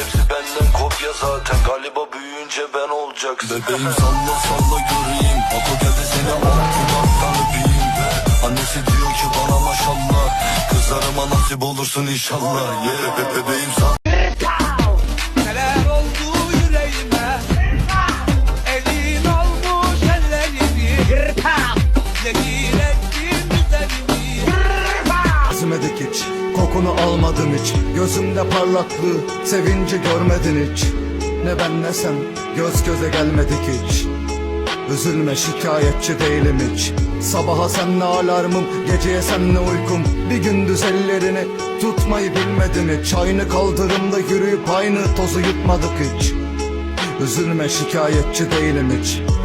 hepsi benden kopya zaten. Galiba büyüyünce ben olacak Bebeğim salla salla göreyim. Baba gel de seni al dudaktan öpeyim Annesi diyor ki bana maşallah. Kızlarıma nasip olursun inşallah. Yeah. Be bebeğim salla Gözüme de geç. Kokunu almadım hiç. Gözümde parlaklığı Sevinci görmedin hiç. Ne ben ne sen Göz göze gelmedik hiç. Üzülme şikayetçi değilim hiç. Sabaha senle alarmım Geceye senle uykum? Bir gündüz ellerini Tutmayı bilmedin hiç. Aynı kaldırımda yürüyüp Aynı tozu yutmadık hiç. Üzülme şikayetçi değilim hiç